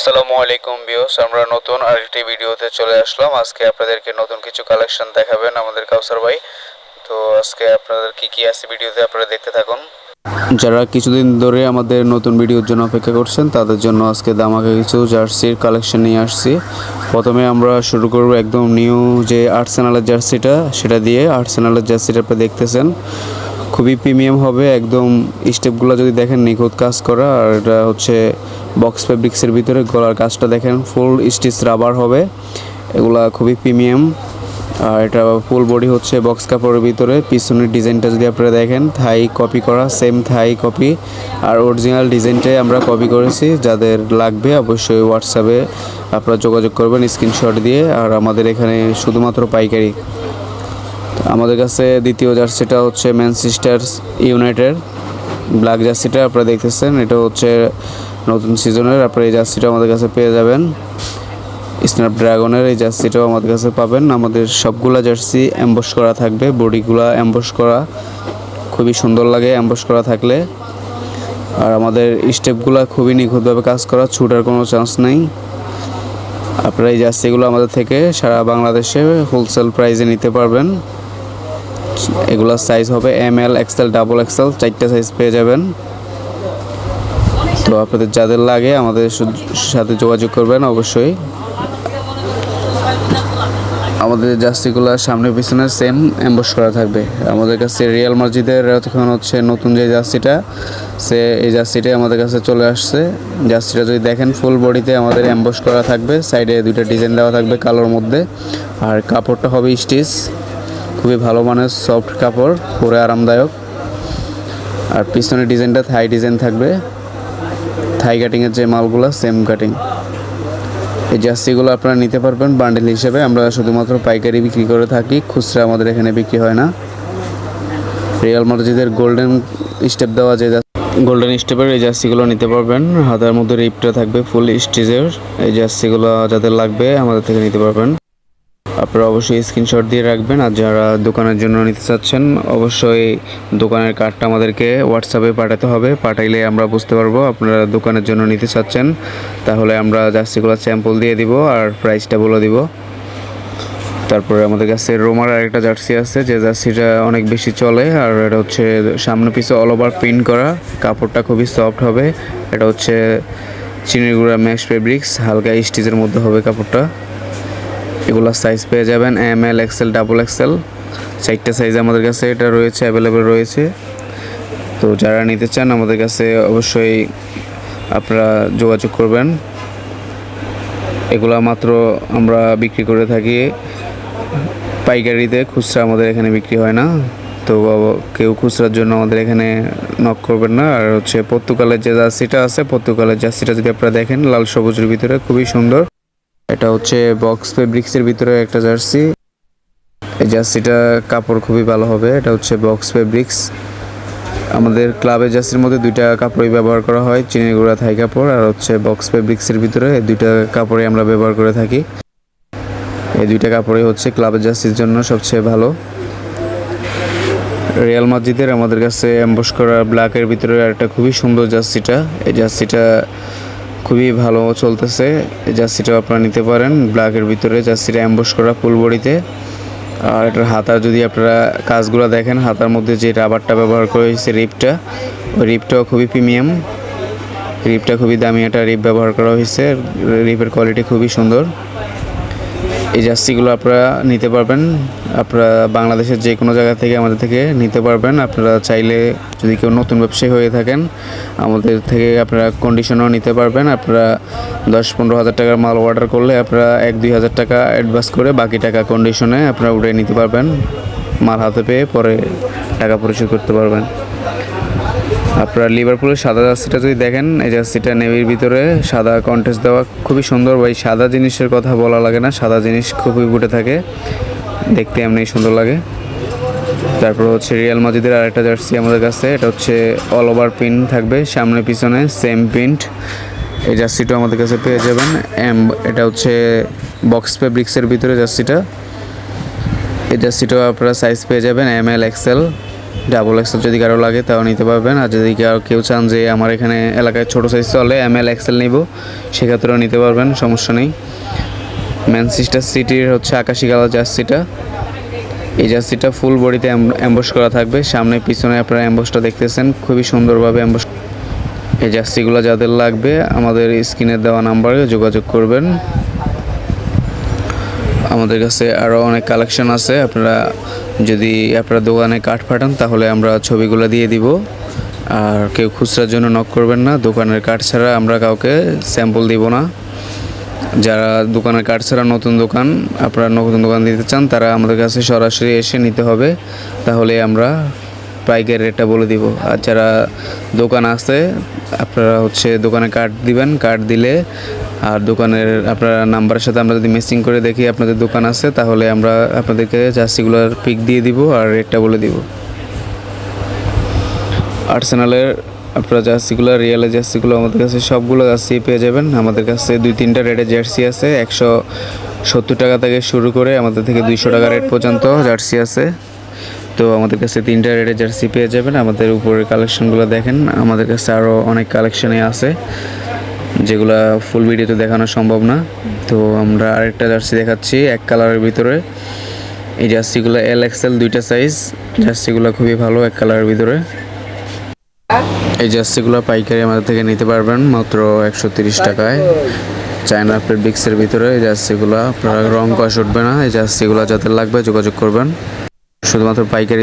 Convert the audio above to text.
আসসালামু আলাইকুম বিয়স আমরা নতুন আরেকটি ভিডিওতে চলে আসলাম। আজকে আপনাদেরকে নতুন কিছু কালেকশন দেখাবেন আমাদের কাউসার ভাই। তো আজকে আপনাদের কি কি আছে ভিডিওতে আপনারা দেখতে থাকুন। যারা কিছুদিন ধরে আমাদের নতুন ভিডিওর জন্য অপেক্ষা করছেন, তাদের জন্য আজকে দামাকে কিছু জার্সির কালেকশন নিয়ে আসছি। প্রথমে আমরা শুরু করব একদম নিউ যে আর্সেনালের জার্সিটা, সেটা দিয়ে আর্সেনালের জার্সিটা আপনি দেখতেছেন। খুবই প্রিমিয়াম হবে, একদম স্টেপগুলো যদি দেখেন নিখুঁত কাজ করা, আর এটা হচ্ছে বক্স ফেব্রিক্সের ভিতরে গলার কাজটা দেখেন ফুল স্টিচ রাবার হবে, এগুলা খুবই প্রিমিয়াম। আর এটা ফুল বডি হচ্ছে বক্স কাপড়ের ভিতরে, পিছনের ডিজাইনটা যদি আপনারা দেখেন থাই কপি করা সেম থাই কপি আর অরিজিনাল ডিজাইনটাই আমরা কপি করেছি, যাদের লাগবে অবশ্যই হোয়াটসঅ্যাপে আপনারা যোগাযোগ করবেন স্ক্রিনশট দিয়ে, আর আমাদের এখানে শুধুমাত্র পাইকারি। আমাদের কাছে দ্বিতীয় জার্সিটা হচ্ছে ম্যানচেস্টার ইউনাইটেড। ব্ল্যাক জার্সিটা আপনারা দেখতেছেন, এটা হচ্ছে নতুন সিজনের, আপনারা এই জার্সিটা আমাদের কাছে পেয়ে যাবেন। স্ন্যাপড্রাগনের এই জার্সিটাও আমাদের কাছে পাবেন। আমাদের সবগুলা জার্সি অ্যাম্বস করা থাকবে, বডিগুলা অ্যাম্বস করা। খুবই সুন্দর লাগে অ্যাম্বস করা থাকলে। আর আমাদের স্টেপগুলো খুবই নিখুঁতভাবে কাজ করা, ছুটার কোনো চান্স নেই। আপনারা এই জার্সিগুলো আমাদের থেকে সারা বাংলাদেশে হোলসেল প্রাইজে নিতে পারবেন। এগুলোর সাইজ হবে M L XL double XL চারটে সাইজ পেয়ে যাবেন। তো আপনাদের যাদের লাগে আমাদের সাথে যোগাযোগ করবেন অবশ্যই। আমাদের জার্সিগুলো সামনে পিছনে সেম এম্বস করা থাকবে। আমাদের কাছে রিয়াল মসজিদের এখন হচ্ছে নতুন যে জার্সিটা, সে এই জার্সিটাই আমাদের কাছে চলে আসছে। জার্সিটা যদি দেখেন ফুল বডিতে আমাদের এম্বস করা থাকবে সাইডে দুইটা ডিজাইন দেওয়া থাকবে কালোর মধ্যে। আর কাপড়টা হবে স্টিচ খুবই ভালো মানের সফট কাপড়, পরে আরামদায়ক। আর পিছনের ডিজাইনটা থাই ডিজাইন থাকবে। থাই কাটিংয়ের যে মালগুলো সেম কাটিং এই জার্সিগুলো আপনারা নিতে পারবেন বান্ডেল হিসেবে। আমরা শুধুমাত্র পাইকারি বিক্রি করে থাকি, খুচরা আমাদের এখানে বিক্রি হয় না। রিয়াল মসজিদের গোল্ডেন স্টেপ দেওয়া যে গোল্ডেন স্টেপের এই জার্সিগুলো নিতে পারবেন। হাতের মধ্যে রিপটা থাকবে ফুল স্টিচের এই জার্সিগুলো যাদের লাগবে আমাদের থেকে নিতে পারবেন। আপনারা অবশ্যই স্ক্রিনশট দিয়ে রাখবেন আর যারা দোকানের জন্য নিতে চাচ্ছেন, অবশ্যই দোকানের কার্ডটা আমাদেরকে হোয়াটসঅ্যাপে পাঠাতে হবে। পাঠাইলে আমরা বুঝতে পারব আপনারা দোকানের জন্য নিতে চাচ্ছেন। তাহলে আমরা জার্সিগুলো স্যাম্পল দিয়ে দিব আর প্রাইসটা বলে দিব। তারপরে আমাদের কাছে রোমার আরেকটা জার্সি আছে, যে জার্সিটা অনেক বেশি চলে আর এটা হচ্ছে সামনে পিছে অল ওভার প্রিন্ট করা। কাপড়টা খুবই সফট হবে। এটা হচ্ছে চিনির গুঁড়া ম্যাশ ফেব্রিক্স হালকা স্টিচের মধ্যে হবে কাপড়টা। এগুলোর সাইজ পেয়ে যাবেন M L XL double XL চারটে সাইজ আমাদের কাছে এটা রয়েছে অ্যাভেলেবেল রয়েছে। তো যারা নিতে চান আমাদের কাছে অবশ্যই আপনারা যোগাযোগ করবেন। এগুলা মাত্র আমরা বিক্রি করে থাকি। পাইকারিতে খুচরা আমাদের এখানে বিক্রি হয় না। তো কেউ খুচরার জন্য আমাদের এখানে নক করবেন না। আর হচ্ছে পর্তুগালের যে জার্সিটা আছে, পর্তুগালের জার্সিটা যদি আপনারা দেখেন, লাল সবুজের ভিতরে খুবই সুন্দর। এটা হচ্ছে বক্স ফেব্রিক্সের ভিতরে একটা জার্সি এই জার্সিটা কাপড় খুবই ভালো হবে, এটা হচ্ছে বক্স ফেব্রিক্স আমাদের ক্লাবের জার্সির মধ্যে দুইটা কাপড়ই ব্যবহার করা হয় চিনি গুঁড়া থাই কাপড় আর হচ্ছে বক্স ফেব্রিক্সের ভিতরে দুইটা কাপড়ই আমরা ব্যবহার করে থাকি। এই দুইটা কাপড়ই হচ্ছে ক্লাবের জার্সির জন্য সবচেয়ে ভালো। রিয়াল মসজিদের আমাদের কাছে অ্যাম্বস করা ব্ল্যাকের ভিতরে একটা খুবই সুন্দর জার্সিটা এই জার্সিটা খুবই ভালো চলতেছে। জার্সিটাও আপনারা নিতে পারেন। ব্ল্যাকের ভিতরে জার্সিটা অ্যাম্বস করা ফুলবড়িতে আর এটার হাতার যদি আপনারা কাজগুলো দেখেন, হাতার মধ্যে যে রাবারটা ব্যবহার করা হয়েছে রিপটা ওই রিপটাও খুবই প্রিমিয়াম রিপটা খুবই দামি একটা রিপ ব্যবহার করা হয়েছে। রিপের কোয়ালিটি খুবই সুন্দর। এই জার্সিগুলো আপনারা নিতে পারবেন। আপনারা বাংলাদেশের যে কোনো জায়গা থেকে আমাদের থেকে নিতে পারবেন। আপনারা চাইলে যদি কেউ নতুন ব্যবসায়ী হয়ে থাকেন, আমাদের থেকে আপনারা কন্ডিশনও নিতে পারবেন। আপনারা দশ পনেরো হাজার টাকার মাল অর্ডার করলে আপনারা এক, দুই হাজার টাকা অ্যাডভান্স করে বাকি টাকা কন্ডিশনে আপনারা উঠে নিতে পারবেন। মাল হাতে পেয়ে পরে টাকা পরিশোধ করতে পারবেন। আপনারা লিভারপুলের সাদা জার্সিটা যদি দেখেন, এই জার্সিটা নেভির ভিতরে সাদা কন্টেস্ট দেওয়া খুবই সুন্দর। ভাই, সাদা জিনিসের কথা বলা লাগে না, সাদা জিনিস খুবই ফুটে থাকে। দেখতে এমনি সুন্দর লাগে। তারপর হচ্ছে রিয়াল মাজিদের আরেকটা জার্সি আমাদের কাছে, এটা হচ্ছে অল ওভার প্রিন্ট থাকবে, সামনে পিছনে সেম প্রিন্ট এই জার্সিটা আমাদের কাছে পেয়ে যাবেন। এম, এটা হচ্ছে বক্স ফেব্রিক্সের ভিতরে জার্সিটা। এই জার্সিটাও আপনারা সাইজ পেয়ে যাবেন M L XL double XL যদি কারও লাগে তাও নিতে পারবেন। আর যদি কেউ চান যে আমার এখানে এলাকায় ছোটো সাইজ চলে এম এল এক্সেল নিব, সেক্ষেত্রেও নিতে পারবেন, সমস্যা নেই। ম্যানচেস্টার সিটির হচ্ছে আকাশি কালার জার্সিটা। এই জার্সিটা ফুল বডিতে অ্যাম্বস করা থাকবে। সামনে, পিছনে আপনারা অ্যাম্বসটা দেখতেছেন। খুবই সুন্দরভাবে অ্যাম্বস এই জার্সিগুলো যাদের লাগবে, আমাদের স্ক্রিনে দেওয়া নাম্বারে যোগাযোগ করবেন। আমাদের কাছে আরও অনেক কালেকশন আছে। আপনারা যদি আপনারা দোকানে কাঠ পাঠান তাহলে আমরা ছবিগুলো দিয়ে দিব। আর কেউ খুচরার জন্য নক করবেন না। দোকানের কাঠ ছাড়া আমরা কাউকে স্যাম্পল দিব না। যারা দোকানের কাঠ ছাড়া নতুন দোকান, আপনারা নতুন দোকান দিতে চান, তারা আমাদের কাছে সরাসরি এসে নিতে হবে। তাহলে আমরা পাইকারি রেটটা বলে দিব। আর যারা দোকান আছে, আপনারা হচ্ছে দোকানে কার্ড দিবেন। কার্ড দিলে আর দোকানের আপনার নাম্বারের সাথে আমরা যদি মেসিং করে দেখি আপনাদের দোকান আছে, তাহলে আমরা আপনাদেরকে জার্সিগুলোর পিক দিয়ে দিব আর রেটটা বলে দিব। আর্সেনালের আপনারা জার্সিগুলো, রিয়ালের জার্সিগুলো আমাদের কাছে সবগুলো জার্সি পেয়ে যাবেন। আমাদের কাছে দুই তিনটা রেটের জার্সি আছে, একশো সত্তর টাকা থেকে শুরু করে আমাদের থেকে দুইশো টাকা রেট পর্যন্ত জার্সি আছে। তো আমাদের কাছে তিনটা রেটের জার্সি পেয়ে যাবেন। আমাদের উপরের কালেকশনগুলো দেখেন, আমাদের কাছে আরও অনেক কালেকশনই আছে। যেগুলো ফুল ভিডিওতে দেখানো সম্ভব না। তো আমরা আরেকটা জার্সি দেখাচ্ছি, এক কালারের ভিতরে। এই জার্সিগুলো এল এক্সেল দুইটা সাইজ জার্সিগুলো খুবই ভালো এক কালারের ভিতরে। এই জার্সিগুলো পাইকারি আমাদের থেকে নিতে পারবেন মাত্র একশো তিরিশ টাকায়। চায়না ফেব্রিক্সের ভিতরে এই জার্সিগুলো। আপনারা রং কষ উঠবে না, এই জার্সিগুলো যাদের লাগবে যোগাযোগ করবেন। শুধুমাত্র পাইকারি